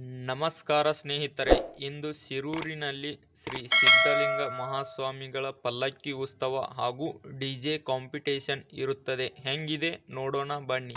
ನಮಸ್ಕಾರ ಸ್ನೇಹಿತರೆ, ಇಂದು ಶಿರೂರಿನಲ್ಲಿ ಶ್ರೀ ಸಿದ್ಧಲಿಂಗ ಮಹಾಸ್ವಾಮಿಗಳ ಪಲ್ಲಕ್ಕಿ ಉತ್ಸವ ಹಾಗೂ ಡಿಜೆ ಕಾಂಪಿಟೇಷನ್ ಇರುತ್ತದೆ. ಹೆಂಗಿದೆ? ನೋಡೋಣ, ಬನ್ನಿ.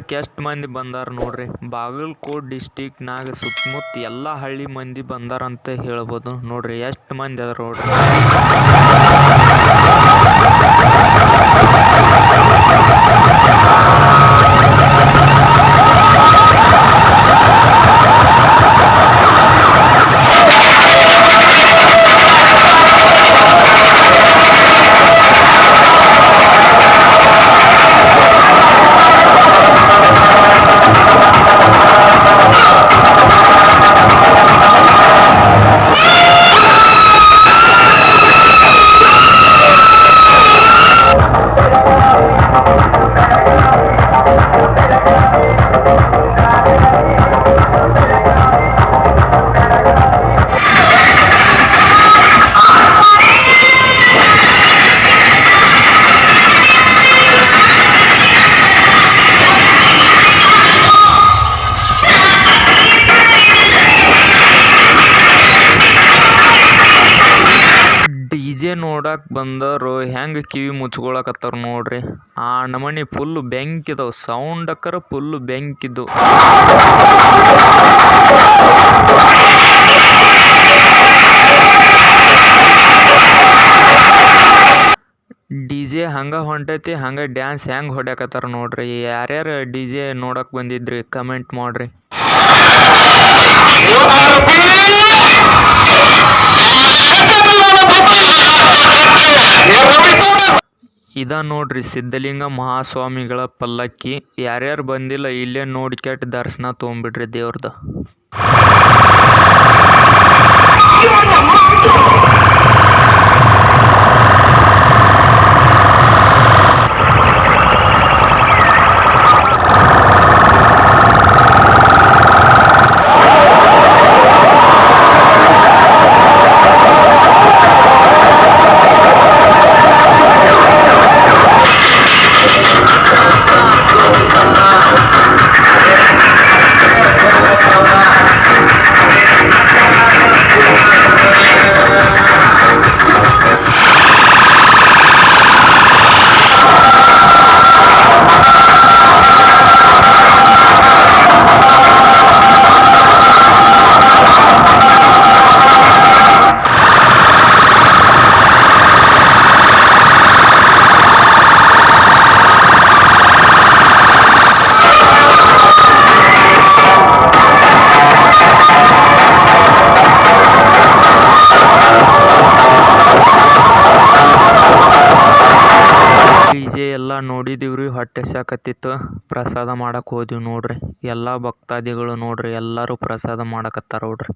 ನೋಡಕ್ಕೆ ಎಷ್ಟು ಮಂದಿ ಬಂದಾರ ನೋಡ್ರಿ. ಬಾಗಲಕೋಟ್ ಡಿಸ್ಟಿಕ್ನಾಗ ಸುತ್ತಮುತ್ತ ಎಲ್ಲ ಹಳ್ಳಿ ಮಂದಿ ಬಂದಾರಂತ ಹೇಳ್ಬೋದು. ನೋಡ್ರಿ ಎಷ್ಟು ಮಂದಿ ಅದ ನೋಡ್ರಿ. ನೋಡಕ್ ಬಂದರು ಹೆಂಗ್ ಕಿವಿ ಮುಚ್ಕೊಳಕತ್ತಾರ ನೋಡ್ರಿ. ಆ ನಮನಿ ಫುಲ್ ಬೆಂಕಿದವು ಸೌಂಡ್ ಅಕ್ಕರ ಫುಲ್ ಬೆಂಕಿದ್ದು. ಡಿ ಜೆ ಹಂಗ ಹೊಂಟೈತಿ, ಹಂಗ ಡ್ಯಾನ್ಸ್ ಹೆಂಗ್ ಹೊಡ್ಯಾಕತ್ತಾರ ನೋಡ್ರಿ. ಯಾರ್ಯಾರು ಡಿ ಜೆ ನೋಡಕ್ ಬಂದಿದ್ರಿ, ಕಮೆಂಟ್ ಮಾಡ್ರಿ. ಇದ ನೋಡ್ರಿ ಸಿದ್ಧಲಿಂಗ ಮಹಾಸ್ವಾಮಿಗಳ ಪಲ್ಲಕ್ಕಿ. ಯಾರ್ಯಾರು ಬಂದಿಲ್ಲ ಇಲ್ಲೇ ನೋಡಿ ಕೆಟ್ಟ ದರ್ಶನ ತೊಗೊಂಬಿಡ್ರಿ ದೇವ್ರದ. ಹೊಟ್ಟೆ ಸಾಕತಿತ್ತು ಪ್ರಸಾದ ಮಾಡಕ್ ಹೋದ್ವಿ ನೋಡ್ರಿ. ಎಲ್ಲಾ ಭಕ್ತಾದಿಗಳು ನೋಡ್ರಿ ಎಲ್ಲರೂ ಪ್ರಸಾದ ಮಾಡಕತ್ತಾರ ನೋಡ್ರಿ